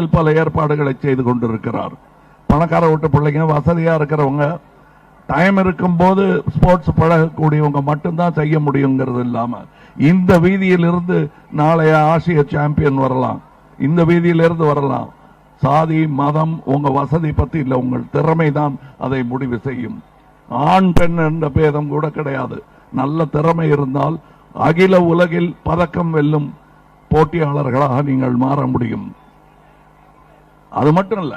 பல ஏற்பாடுகளை செய்து கொண்டிருக்கிறார். பணக்கார வீட்டு பிள்ளைங்க வசதியாக இருக்கிறவங்க டைம் இருக்கும்போது ஸ்போர்ட்ஸ் பழகக்கூடியவங்க மட்டும்தான் செய்ய முடியுங்கிறது இல்லாமல் இந்த வீதியிலிருந்து நாளைய ஆசிய சாம்பியன் வரலாம். இந்த வீதியிலிருந்து வரலாம். சாதி மதம் உங்க வசதி பத்தி இல்ல உங்கள் திறமை தான் அதை முடிவு செய்யும். ஆண் பெண் என்ற பேதம் கூட கிடையாது. நல்ல திறமை இருந்தால் அகில உலகில் பதக்கம் வெல்லும் போட்டியாளர்களாக நீங்கள் மாற முடியும். அது மட்டும் இல்ல.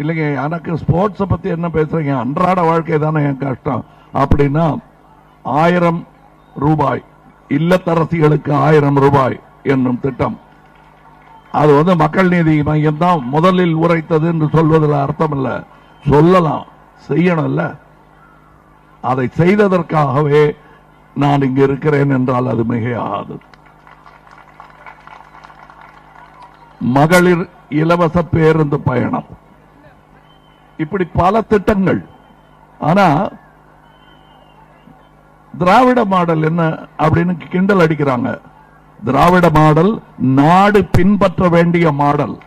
இல்லைங்க எனக்கு ஸ்போர்ட்ஸை பத்தி என்ன பேசுறீங்க? அன்றாட வாழ்க்கை தானே என் கஷ்டம். அப்படின்னா ஆயிரம் ரூபாய் இல்லத்தரசிகளுக்கு ஆயிரம் ரூபாய் என்னும் திட்டம். அது வந்து மக்கள் நீதி மையம் தான் முதலில் உரைத்தது என்று சொல்வதில் அர்த்தம் இல்லை. சொல்லலாம் செய்யணும்ல அதை செய்ததற்காகவே நான் இங்கு இருக்கிறேன் என்றால் அது மிகையாகாது. மகளிர் இலவச பேருந்து பயணம். இப்படி பல திட்டங்கள். ஆனா திராவிட மாடல் என்ன அப்படின்னு கிண்டல் அடிக்கிறாங்க. திராவிட மாடல் நாடு பின்பற்ற வேண்டிய மாடல்.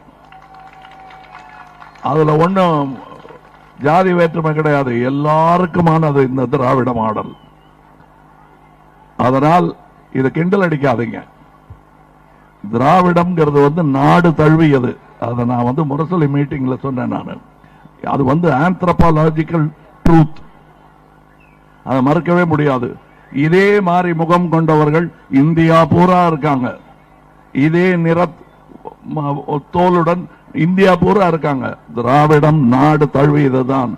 அதுல ஒண்ணும் ஜாதி வேற்றுமை கிடையாது. எல்லாருக்குமானது இந்த திராவிட மாடல். அதனால் இதை கிண்டல் அடிக்காதீங்க. திராவிடம்ங்கிறது வந்து நாடு தழுவியது. அதை நான் வந்து முரசொலி மீட்டிங்கில் சொன்னேன் நான். அது வந்து ஆந்த்ரபாலஜிக்கல் ட்ரூத் அதை மறுக்கவே முடியாது. இதே மாதிரி முகம் கொண்டவர்கள் இந்தியா பூரா இருக்காங்க. இதே நிற தோலுடன் இந்தியா பூரா இருக்காங்க. திராவிடம் நாடு தழுவியது தான்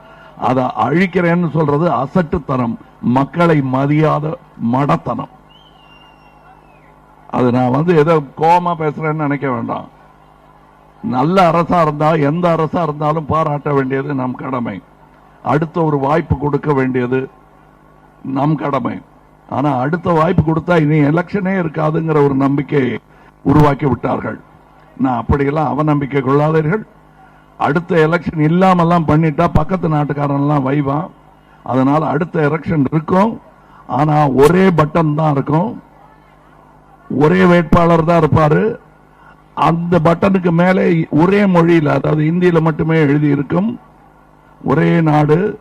அதை அழிக்கிறேன்னு சொல்றது அசட்டுத்தனம். மக்களை மதியாத மடத்தனம். அது நான் வந்து ஏதோ கோமா பேசுறேன்னு நினைக்க வேண்டாம். நல்ல அரசா இருந்தா எந்த அரசா இருந்தாலும் பாராட்ட வேண்டியது நம் கடமை. அடுத்த ஒரு வாய்ப்பு கொடுக்க வேண்டியது நம் கடமை. ஆனா அடுத்த வாய்ப்பு கொடுத்தா இனி எலெக்ஷனே இருக்காதுங்கிற ஒரு நம்பிக்கையை உருவாக்கி விட்டார்கள். நான் அப்படியெல்லாம் அவநம்பிக்கை கொள்ளாதீர்கள். அடுத்த எலெக்ஷன் இல்லாமல்லாம் பண்ணிட்டா பக்கத்து நாட்டுக்காரன்லாம் வைவான். அதனால அடுத்த எலெக்ஷன் இருக்கும். ஆனா ஒரே பட்டன் தான் இருக்கும். ஒரே வேட்பாளர் தான் இருப்பார். அந்த பட்டனுக்கு மேலே ஒரே மொழியில் அதாவது இந்தியில் மட்டுமே எழுதியிருக்கும் ஒரே நாடு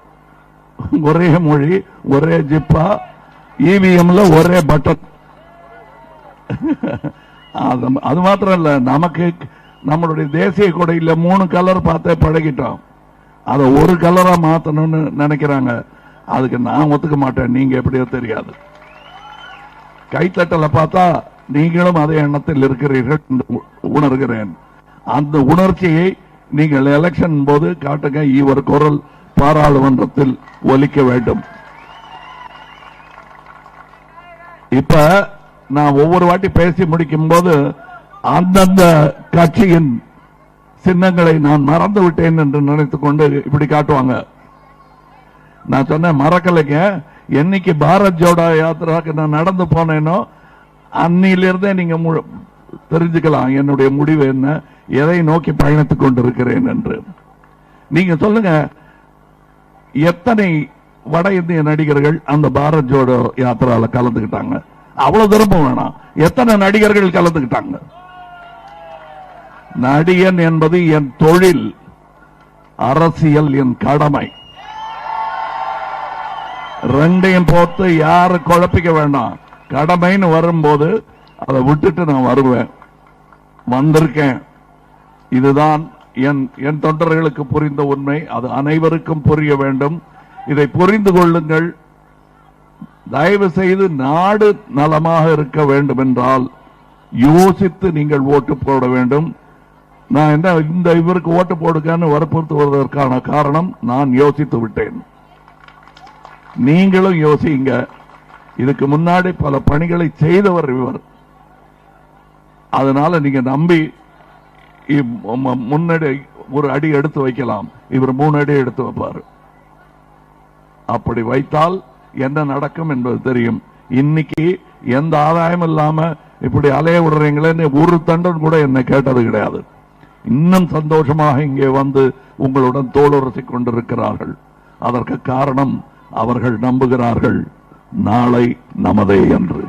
ஒரே மொழி ஒரே ஜிப்பா இவிஎம்ல ஒரே பட்டன். அது- அது மாத்திரம் இல்லை நமக்கு நம்மளுடைய தேசிய கொடையில் மூணு கலர் பார்த்தே பழகிட்டோம். அதை ஒரு கலராக மாற்றணும்னு நினைக்கிறாங்க. அதுக்கு நான் ஒத்துக்க மாட்டேன். நீங்க எப்படியோ தெரியாது. கைத்தட்டலை பார்த்தா நீங்களும் அதே எண்ணத்தில் இருக்கிறீர்கள் என்று உணர்கிறேன். அந்த உணர்ச்சியை நீங்கள் எலெக்ஷன் போது காட்டுங்க. இவர் குரல் பாராளுமன்றத்தில் ஒலிக்க வேண்டும். இப்ப நான் ஒவ்வொரு வாட்டி பேசி முடிக்கும் போது அந்தந்த கட்சியின் சின்னங்களை நான் மறந்து விட்டேன் என்று நினைத்துக் கொண்டு இப்படி காட்டுவாங்க. நான் சொன்னேன் மறக்கலைங்க. என்னைக்கு பாரத் ஜோடா யாத்திராக்கு நான் நடந்து போனேனோ அன்னையிலிருந்தே நீங்க தெரிஞ்சுக்கலாம் என்னுடைய முடிவு என்ன எதை நோக்கி பயணித்துக் கொண்டிருக்கிறேன் என்று. நீங்க சொல்லுங்க எத்தனை வட இந்திய நடிகர்கள் அந்த பாரத் ஜோடோ யாத்திரால கலந்துக்கிட்டாங்க? அவ்வளவு தூரம் வேணாம். எத்தனை நடிகர்கள் கலந்துக்கிட்டாங்க? நடிகன் என்பது என் தொழில் அரசியல் என் கடமை. ரெண்டையும் போட்டு யாரு குழப்பிக்க வேண்டாம். கடமைன்னு வரும்போது அதை விட்டுட்டு நான் வருவேன். வந்திருக்கேன். இதுதான் என் என் தொண்டர்களுக்கு புரிந்த உண்மை. அது அனைவருக்கும் புரிய வேண்டும். இதை புரிந்து கொள்ளுங்கள். தயவு செய்து நாடு நலமாக இருக்க வேண்டும் என்றால் யோசித்து நீங்கள் ஓட்டு போட வேண்டும். நான் என்ன இந்த இவருக்கு ஓட்டு போடுங்கன்னு வற்புறுத்துவதற்கான காரணம் நான் யோசித்து விட்டேன். நீங்களும் யோசிங்க இதுக்கு முன்னாடி பல பணிகளை செய்தவர் இவர். அதனால நீங்க நம்பி முன்னடி ஒரு அடி எடுத்து வைக்கலாம். இவர் மூணு அடி எடுத்து வைப்பார். அப்படி வைத்தால் என்ன நடக்கும் என்பது தெரியும். இன்னைக்கு எந்த ஆதாயம் இல்லாம இப்படி அலைய விடுறீங்களேன்னு ஒரு தண்டன் கூட என்னை கேட்டது கிடையாது. இன்னும் சந்தோஷமாக இங்கே வந்து உங்களுடன் தோளுரசிக் கொண்டிருக்கிறார்கள். அதற்கு காரணம் அவர்கள் நம்புகிறார்கள். நாளை நமதே என்று.